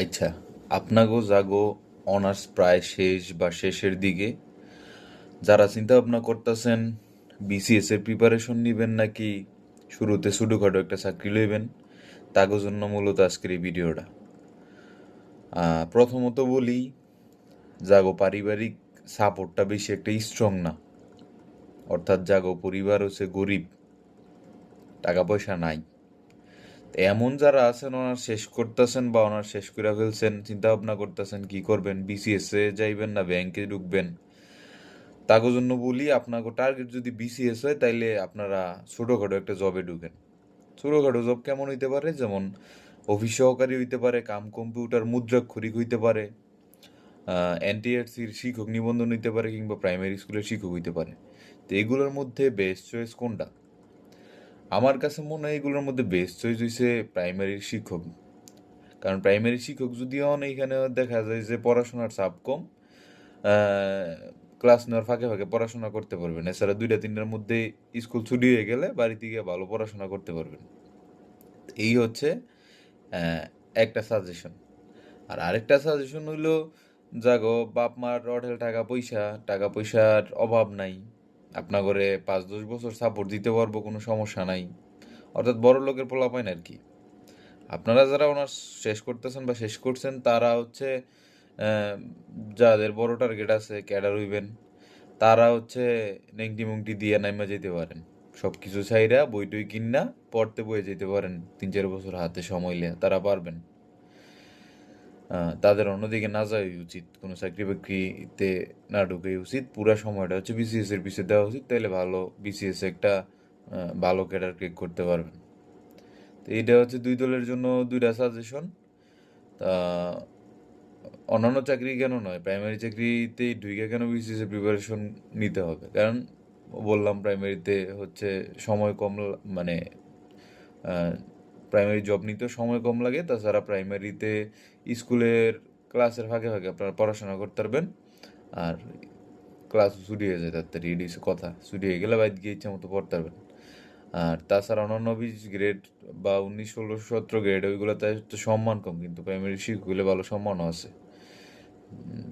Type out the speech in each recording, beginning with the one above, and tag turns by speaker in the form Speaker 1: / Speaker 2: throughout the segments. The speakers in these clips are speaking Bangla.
Speaker 1: আচ্ছা আপনাগো জাগো অনার্স প্রায় শেষ বা শেষের দিকে। যারা চিন্তা ভাবনা করতেছেন বিসিএস এর প্রিপারেশন নিবেন নাকি, শুরুতে ছোটোখাটো একটা চাকরি লইবেন, তাগো জন্য মূলত আজকের এই ভিডিওটা। প্রথমত বলি, জাগো পারিবারিক সাপোর্টটা বেশি একটা স্ট্রং না। অর্থাৎ জাগো পরিবার হচ্ছে গরিব, টাকা পয়সা নাই। এমন যারা আছেন, ওনার শেষ করতেছেন বা ওনার শেষ করে ফেলছেন চিন্তা ভাবনা করতেছেন, কি করবেন? বিসিএস এ যাইবেন না ব্যাংকে ঢুকবেন? তাকে জন্য বলি আপনাকে টার্গেট যদি বিসিএস হয়, তাইলে আপনারা ছোটোখাটো একটা জবে ঢুকেন। ছোটোখাটো জব কেমন হইতে পারে? যেমন অফিস সহকারী হইতে পারে, কাম কম্পিউটার মুদ্রাক্ষরিক হইতে পারে এনটিআরসির শিক্ষক নিবন্ধন হইতে পারে, কিংবা প্রাইমারি স্কুলের শিক্ষক হইতে পারে। তো এগুলোর মধ্যে বেস্ট চয়েস কোনটা? আমার কাছে মনে হয় এগুলোর মধ্যে বেস্ট চয়েস হয়েছে প্রাইমারির শিক্ষক। কারণ প্রাইমারি শিক্ষক যদি অনেক এখানে দেখা যায় যে পড়াশোনার চাপ কম ক্লাস নেওয়ার ফাঁকে ফাঁকে পড়াশোনা করতে পারবেন। এছাড়া দুইটা তিনটার মধ্যে স্কুল ছুটি হয়ে গেলে বাড়িতে গিয়ে ভালো পড়াশোনা করতে পারবেন। এই হচ্ছে একটা সাজেশন আর আরেকটা সাজেশন হইল, জাগো বাপ মার অঢেল টাকা পয়সা, টাকা পয়সার অভাব নাই। আপনা করে পাঁচ দশ বছর সাপোর্ট দিতে পারব, কোনো সমস্যা নাই। অর্থাৎ বড় লোকের পোলাপাইন আর কি। আপনারা যারা ওনার শেষ করতেছেন বা শেষ করছেন, তারা হচ্ছে যাদের বড় টার্গেট আছে, ক্যাডার হইবেন, তারা হচ্ছে নেংটি মুংটি দিয়ে নাইমা যেতে পারেন। সব কিছু চাইরা বই টই কিনা পড়তে বয়ে যেতে পারেন তিন চার বছর হাতে সময় লিয়ে তারা পারবেন। তাদের অন্যদিকে না যাওয়াই উচিত। কোনো চাকরি বাকরিতে না ঢুকেই উচিত। পুরা সময়টা হচ্ছে বিসিএস এর পিছিয়ে দেওয়া উচিত। তাহলে ভালো বিসিএস একটা ভালো ক্যাডার ক্রিক করতে পারবেন। তো এইটা হচ্ছে দুই দলের জন্য দুইটা সাজেশন তা, অন্যান্য চাকরি কেন নয়? প্রাইমারি চাকরিতে ঢুকে কেন বিসিএস এর প্রিপারেশন নিতে হবে? কারণ বললাম প্রাইমারিতে হচ্ছে সময় কম মানে প্রাইমারি জব নিতেও সময় কম লাগে। তাছাড়া প্রাইমারিতে স্কুলের ক্লাসের ফাঁকে ফাঁকে আপনারা পড়াশোনা করতে পারবেন। আর ক্লাস ছুটি হয়ে যায় তাড়াতাড়ি এটি কথা, ছুটি হয়ে গেলে বাইরে গিয়ে ইচ্ছা মতো পড়তে পারবেন। আর তাছাড়া অন্যান্য বিশ গ্রেড বা উনিশ, ষোলো, সতেরো গ্রেড ওইগুলোতে তো সম্মান কম, কিন্তু প্রাইমারি শিক্ষকগুলো ভালো সম্মানও আছে।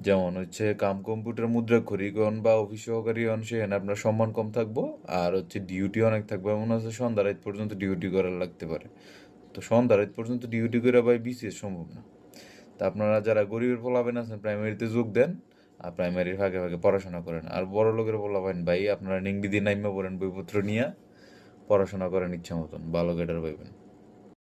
Speaker 1: যেমন হচ্ছে কাম কম্পিউটার মুদ্রা খরিগণ বা অফিস সহকারী হন সেখানে আপনার সম্মান কম থাকব, আর হচ্ছে ডিউটি অনেক থাকবে, এমন আছে সন্ধ্যা রাত পর্যন্ত ডিউটি করার লাগতে পারে। তো সন্ধ্যা রাত পর্যন্ত ডিউটি করে ভাই বিসিএস সম্ভব না। তা আপনারা যারা গরিবের পোলাবেন আছেন প্রাইমারিতে যোগ দেন, আর প্রাইমারির ভাগে ভাগে পড়াশোনা করেন। আর বড় লোকের পোলাবেন, ভাই, আপনারা নিংবিদি নাইমা পড়েন বইপত্র নিয়ে, পড়াশোনা করেন ইচ্ছা মতন, ভালো গেটার পাইবেন।